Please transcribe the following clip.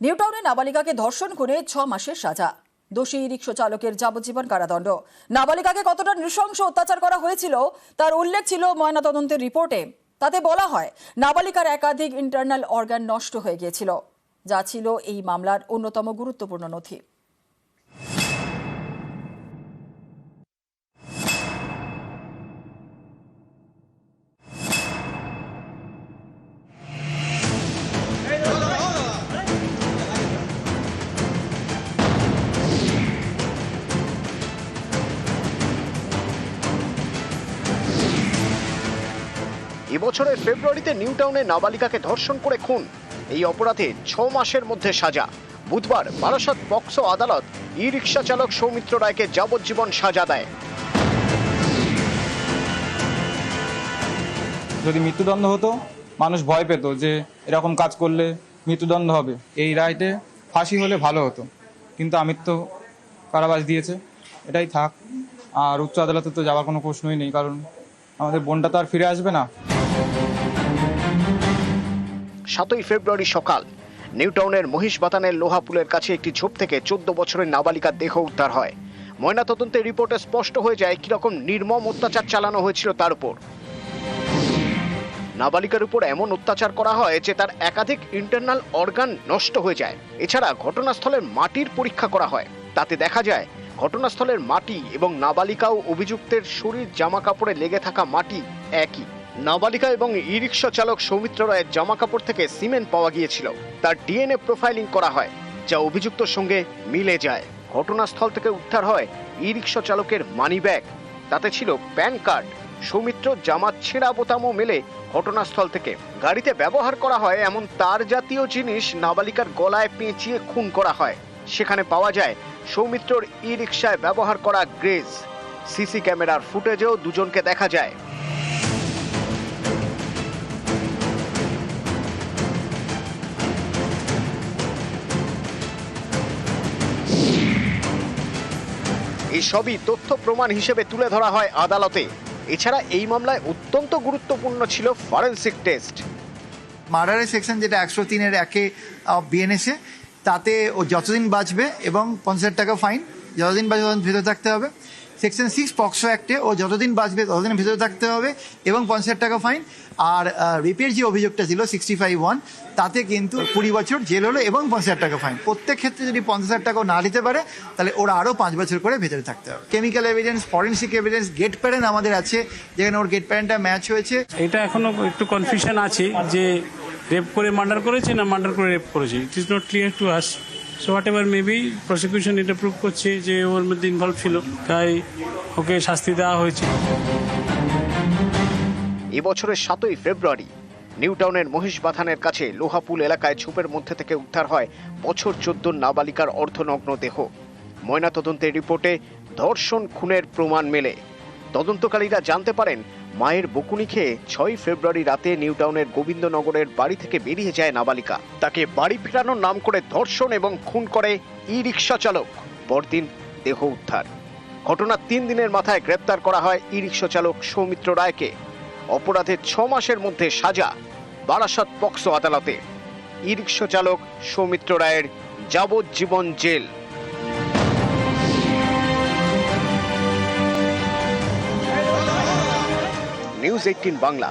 নিউটাউনে নাবালিকাকে ধর্ষণ করে ছ মাসের সাজা। দোষী রিক্সা চালকের যাবজ্জীবন কারাদণ্ড। নাবালিকাকে কতটা নৃশংস অত্যাচার করা হয়েছিল, তার উল্লেখ ছিল ময়নাতদন্তের রিপোর্টে। তাতে বলা হয়, নাবালিকার একাধিক ইন্টারনাল অর্গান নষ্ট হয়ে গিয়েছিল। যা ছিল এই মামলার অন্যতম গুরুত্বপূর্ণ নথি। এবছরের ফেব্রুয়ারিতে নিউটাউনে নাবালিকাকে ধর্ষণ করে খুন। এই অপরাধে ছ মাসের মধ্যে সাজা। বুধবার বারাসাত পক্সো আদালত ই রিক্সা চালক সৌমিত্র রায়কে যাবজ্জীবন সাজা দেয়। যদি মৃত্যুদণ্ড হতো, মানুষ ভয় পেত যে এরকম কাজ করলে মৃত্যুদণ্ড হবে। এই রায়তে ফাঁসি হলে ভালো হতো। কিন্তু আমি তো কারাবাস দিয়েছে। এটাই থাক। আর উচ্চ আদালতে তো যাওয়ার কোনো প্রশ্নই নেই, কারণ আমাদের বোনটা তো আর ফিরে আসবে না। সাতই ফেব্রুয়ারি সকাল নিউটাউনের মহিষবাতানের লোহাপুলের কাছে একটি ঝোপ থেকে চোদ্দ বছরের নাবালিকার দেহ উদ্ধার হয়। ময়নাতদন্তের রিপোর্টে স্পষ্ট হয়ে যায় কীরকম নির্মম অত্যাচার চালানো হয়েছিল তার উপর। নাবালিকার উপর এমন অত্যাচার করা হয় যে তার একাধিক ইন্টারনাল অর্গান নষ্ট হয়ে যায়। এছাড়া ঘটনাস্থলের মাটির পরীক্ষা করা হয়। তাতে দেখা যায়, ঘটনাস্থলের মাটি এবং নাবালিকা ও অভিযুক্তের শরীর জামা কাপড়ে লেগে থাকা মাটি একই। নাবালিকা এবং ই রিক্সা চালক সৌমিত্র রায়ের জামা কাপড় থেকে সিমেন্ট পাওয়া গিয়েছিল। তার ডিএনএ প্রোফাইলিং করা হয়, যা অভিযুক্তর সঙ্গে মিলে যায়। ঘটনাস্থল থেকে উদ্ধার হয় ই রিক্সা চালকের মানি ব্যাগ। তাতে ছিল প্যান কার্ড। সৌমিত্র জামাত ছেঁড়া বোতামও মেলে ঘটনাস্থল থেকে। গাড়িতে ব্যবহার করা হয় এমন তার জাতীয় জিনিস নাবালিকার গলায় পেঁচিয়ে খুন করা হয়। সেখানে পাওয়া যায় সৌমিত্রর ই রিক্সায় ব্যবহার করা গ্রেজ। সিসি ক্যামেরার ফুটেজেও দুজনকে দেখা যায়। এই সবই তথ্য প্রমাণ হিসেবে তুলে ধরা হয় আদালতে। এছাড়া এই মামলায় অত্যন্ত গুরুত্বপূর্ণ ছিল ফরেন্সিক টেস্ট। মার্ডারের সেকশন যেটা একশো তিনের একে বিএনএসে, তাতে ও যতদিন বাঁচবে এবং পঞ্চাশ টাকা ফাইন যতদিন বাঁচবে ততদিন ভেতরে থাকতে হবে। সেকশন সিক্স পক্সো অ্যাক্টে ও যতদিন বাঁচবে ততদিন ভেতরে থাকতে হবে এবং পঞ্চাশ টাকা ফাইন আর রেপের যে অভিযোগটা ছিল সিক্সটি ফাইভ ওয়ান তাতে কিন্তু কুড়ি বছর জেল হলো এবং পঞ্চাশ টাকা ফাইন প্রত্যেক ক্ষেত্রে যদি পঞ্চাশ হাজার টাকাও না দিতে পারে, তাহলে ওরা আরও পাঁচ বছর করে ভেতরে থাকতে হবে। Chemical evidence forensic evidence gate parent আমাদের আছে। যেখানে ওর গেট প্যারেন্টটা ম্যাচ হয়েছে। এটা এখনও একটু কনফিউশন আছে যে রেপ করে মার্ডার করেছে না মার্ডার করে রেপ করেছে? It is not clear to us so whatever maybe prosecution এটা প্রুভ করছে যে ওর মধ্যে ইনভলভ ছিল, তাই ওকে শাস্তি দেওয়া হয়েছে। এবছরের সাতই ফেব্রুয়ারি, নিউ টাউনের নিউটাউনের মহিষবাথানের কাছে লোহাপুল এলাকায় ঝোপের মধ্যে থেকে উদ্ধার হয় বছর চোদ্দ নাবালিকার অর্ধনগ্ন দেহ। ময়নাতদন্তের রিপোর্টে ধর্ষণ খুনের প্রমাণ মেলে। তদন্তকারীরা জানতে পারেন মায়ের বকুনি খেয়ে ছয় ফেব্রুয়ারি রাতে নিউটাউনের গোবিন্দনগরের বাড়ি থেকে বেরিয়ে যায় নাবালিকা। তাকে বাড়ি ফেরানোর নাম করে ধর্ষণ এবং খুন করে ই রিক্সা চালক। পরদিন দেহ উদ্ধার। ঘটনার তিন দিনের মাথায় গ্রেপ্তার করা হয় ই রিক্সা চালক সৌমিত্র রায়কে। অপরাধের ছ মাসের মধ্যে সাজা, বারাসত পক্সো আদালতে। ই রিক্সা চালক সৌমিত্র রায়ের যাবজ্জীবন জেল। News eighteen Bangla